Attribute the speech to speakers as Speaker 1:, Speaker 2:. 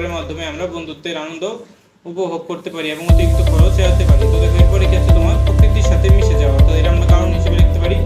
Speaker 1: খাবারের মাধ্যমে আমরা বন্ধুত্বের আনন্দ উপভোগ করতে পারি এবং অতিরিক্ত খরচ এড়াতে পারি। তো দেখো, এরপরে কি আছে তোমার? প্রকৃতির সাথে মিশে যাওয়া। তো এটা আমরা কারণ হিসেবে লিখতে পারি।